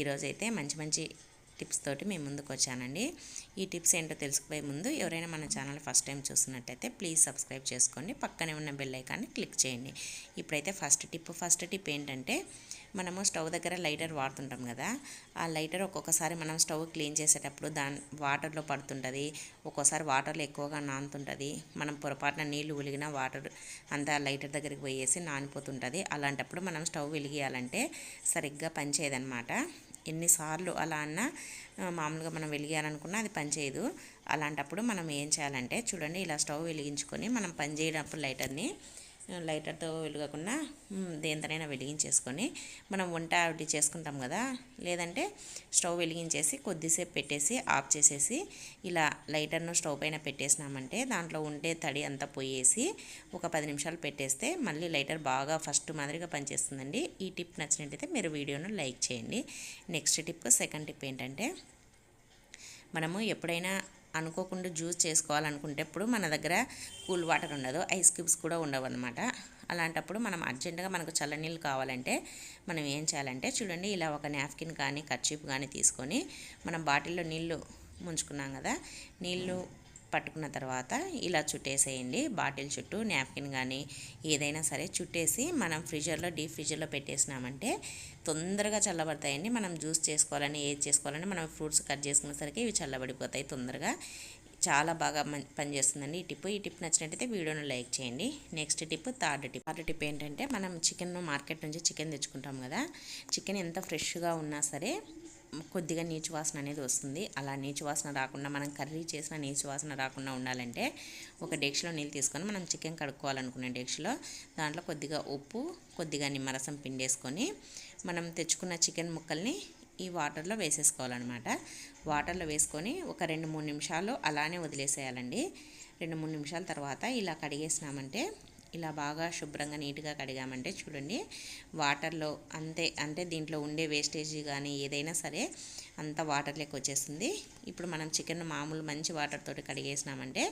ఈరోజైతే మంచి మంచి టిప్స్ తోటి మేము ముందుకు వచ్చానండి ఈ టిప్స్ ఏంటో తెలుసుకుపోయే ముందు ఎవరైనా మన ఛానల్ ఫస్ట్ టైం చూస్తున్నట్టయితే ప్లీజ్ సబ్స్క్రైబ్ చేసుకోండి. పక్కనే ఉన్న బెల్ ఐకాన్ని క్లిక్ చేయండి. ఇప్పుడైతే ఫస్ట్ టిప్ ఫస్ట్ టిప్ ఏంటంటే మనము స్టవ్ దగ్గర లైటర్ వాడుతుంటాం కదా ఆ లైటర్ ఒక్కొక్కసారి మనం స్టవ్ క్లీన్ చేసేటప్పుడు దాని వాటర్లో పడుతుంటుంది ఒక్కోసారి వాటర్లో ఎక్కువగా నానుతుంటుంది మనం పొరపాటున నీళ్ళు ఉలిగిన వాటర్ అంతా లైటర్ దగ్గరికి పోయేసి నానిపోతుంటుంది. అలాంటప్పుడు మనం స్టవ్ వెలిగియాలంటే సరిగ్గా పనిచేయదనమాట ఎన్నిసార్లు అలా అన్నా మామూలుగా మనం వెలిగాలనుకున్నా అది పనిచేయదు అలాంటప్పుడు మనం ఏం చేయాలంటే చూడండి ఇలా స్టవ్ వెలిగించుకొని మనం పనిచేయనప్పుడు లైటర్ని లైటర్తో వెలుగకుండా దేంతనైనా వెలిగించేసుకొని మనం వంట అవి చేసుకుంటాం కదా లేదంటే స్టవ్ వెలిగించేసి కొద్దిసేపు పెట్టేసి ఆఫ్ చేసేసి ఇలా లైటర్ను స్టవ్ పైన పెట్టేసినామంటే దాంట్లో ఉండే తడి అంతా పోయేసి ఒక పది నిమిషాలు పెట్టేస్తే మళ్ళీ లైటర్ బాగా ఫస్ట్ మాదిరిగా పనిచేస్తుందండి. ఈ టిప్ నచ్చినట్టయితే మీరు వీడియోను లైక్ చేయండి. నెక్స్ట్ టిప్ సెకండ్ టిప్ ఏంటంటే మనము ఎప్పుడైనా అనుకోకుండా జ్యూస్ చేసుకోవాలనుకుంటే ఇప్పుడు మన దగ్గర కూల్ వాటర్ ఉండదు ఐస్ క్యూబ్స్ కూడా ఉండవు అనమాట అలాంటప్పుడు మనం అర్జెంటుగా మనకు చల్లనీళ్ళు కావాలంటే మనం ఏం చేయాలంటే చూడండి ఇలా ఒక నాప్కిన్ కానీ కర్చీప్ కానీ తీసుకొని మనం బాటిల్లో నీళ్ళు ముంచుకున్నాం కదా నీళ్ళు పట్టుకున్న తర్వాత ఇలా చుట్టేసేయండి. బాటిల్ చుట్టూ నాప్కిన్ కానీ ఏదైనా సరే చుట్టేసి మనం ఫ్రిడ్జర్లో డీప్ ఫ్రిడ్జర్లో పెట్టేసినామంటే తొందరగా చల్లబడతాయండి. మనం జ్యూస్ చేసుకోవాలని ఏది చేసుకోవాలని మనం ఫ్రూట్స్ కట్ చేసుకునేసరికి ఇవి చల్లబడిపోతాయి తొందరగా. చాలా బాగా పనిచేస్తుందండి ఈ టిప్. ఈ టిప్ నచ్చినట్టయితే వీడియోను లైక్ చేయండి. Next tip third tip. Third tip ఏంటంటే మనం చికెన్ మార్కెట్ నుంచి చికెన్ తెచ్చుకుంటాం కదా. చికెన్ ఎంత ఫ్రెష్గా ఉన్నా సరే కొద్దిగా నీచు వాసన అనేది వస్తుంది. అలా నీచు వాసన రాకుండా మనం కర్రీ చేసిన నీచు వాసన రాకుండా ఉండాలంటే ఒక డెక్షలో నీళ్ళు తీసుకొని మనం చికెన్ కడుక్కోవాలనుకునే డెక్షలో దాంట్లో కొద్దిగా ఉప్పు కొద్దిగా నిమ్మరసం పిండేసుకొని మనం తెచ్చుకున్న చికెన్ ముక్కల్ని ఈ వాటర్లో వేసేసుకోవాలన్నమాట. వాటర్లో వేసుకొని ఒక రెండు మూడు నిమిషాలు అలానే వదిలేసేయాలండి. రెండు మూడు నిమిషాల తర్వాత ఇలా కడిగేసినామంటే ఇలా బాగా శుభ్రంగా నీట్గా కడిగామంటే చూడండి వాటర్లో అంతే అంటే దీంట్లో ఉండే వేస్టేజ్ కానీ ఏదైనా సరే అంత వాటర్లోకి వచ్చేస్తుంది. ఇప్పుడు మనం చికెన్ మామూలు మంచి వాటర్ తోటి కడిగేసినామంటే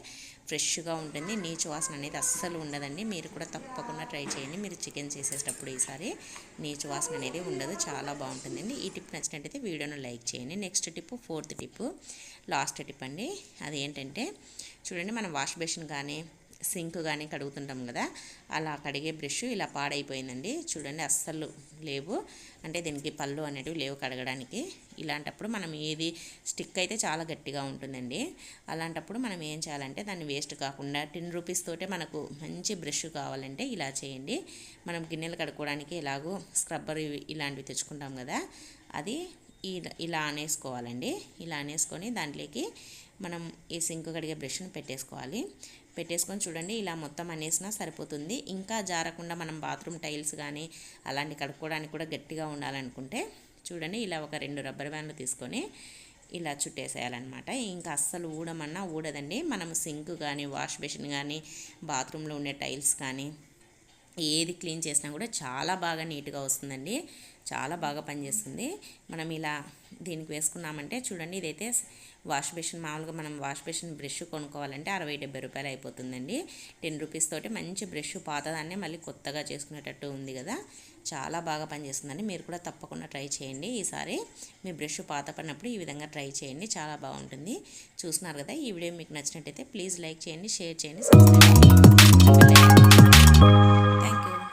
ఫ్రెష్గా ఉంటుంది నీచు వాసన అనేది అస్సలు ఉండదండి. మీరు కూడా తప్పకుండా ట్రై చేయండి మీరు చికెన్ చేసేటప్పుడు ఈసారి నీచు వాసన అనేది ఉండదు చాలా బాగుంటుందండి. ఈ టిప్ నచ్చినట్టయితే వీడియోను లైక్ చేయండి. Next tip fourth tip last tip అండి. అది ఏంటంటే చూడండి మనం వాష్ బేసిన్ కానీ సింక్ కానీ కడుగుతుంటాం కదా అలా కడిగే బ్రష్ ఇలా పాడైపోయిందండి. చూడండి అస్సలు లేవు. అంటే దీనికి పళ్ళు అనేటివి లేవు కడగడానికి. ఇలాంటప్పుడు మనం ఏది స్టిక్ అయితే చాలా గట్టిగా ఉంటుందండి. అలాంటప్పుడు మనం ఏం చేయాలంటే దాన్ని వేస్ట్ కాకుండా టెన్ రూపీస్ తోటే మనకు మంచి బ్రష్ కావాలంటే ఇలా చేయండి. మనం గిన్నెలు కడుక్కోవడానికి ఎలాగో స్క్రబ్బర్ ఇలాంటివి తెచ్చుకుంటాం కదా అది ఇలా ఇలా అనేసుకోవాలండి. ఇలా అనేసుకొని దాంట్లోకి మనం ఈ సింక్ కడిగే బ్రష్ని పెట్టేసుకోవాలి. పెట్టేసుకొని చూడండి ఇలా మొత్తం అనేసినా సరిపోతుంది. ఇంకా జారకుండా మనం బాత్రూమ్ టైల్స్ కానీ అలాంటి కడుక్కోవడానికి కూడా గట్టిగా ఉండాలనుకుంటే చూడండి ఇలా ఒక రెండు రబ్బర్ బ్యాండ్లు తీసుకొని ఇలా చుట్టేసేయాలన్నమాట. ఇంకా అస్సలు ఊడమన్నా ఊడదండి. మనం సింక్ కానీ వాష్ బేసిన్ కానీ బాత్రూంలో ఉండే టైల్స్ కానీ ఏది క్లీన్ చేసినా కూడా చాలా బాగా నీట్గా వస్తుందండి. చాలా బాగా పనిచేస్తుంది. మనం ఇలా దీనికి వేసుకున్నామంటే చూడండి ఇదైతే వాష్ బేసిన్ మామూలుగా మనం వాష్ బేసిన్ బ్రష్ కొనుక్కోవాలంటే అరవై డెబ్బై రూపాయలు అయిపోతుందండి. టెన్ రూపీస్ తోటి మంచి బ్రష్ పాతదాన్నే మళ్ళీ కొత్తగా చేసుకునేటట్టు ఉంది కదా. చాలా బాగా పనిచేస్తుందండి. మీరు కూడా తప్పకుండా ట్రై చేయండి ఈసారి. మీ బ్రష్ పాత పడినప్పుడు ఈ విధంగా ట్రై చేయండి. చాలా బాగుంటుంది. చూస్తున్నారు కదా ఈ వీడియో మీకు నచ్చినట్టయితే ప్లీజ్ లైక్ చేయండి షేర్ చేయండి సబ్స్క్రైబ్ చేయండి. Thank you.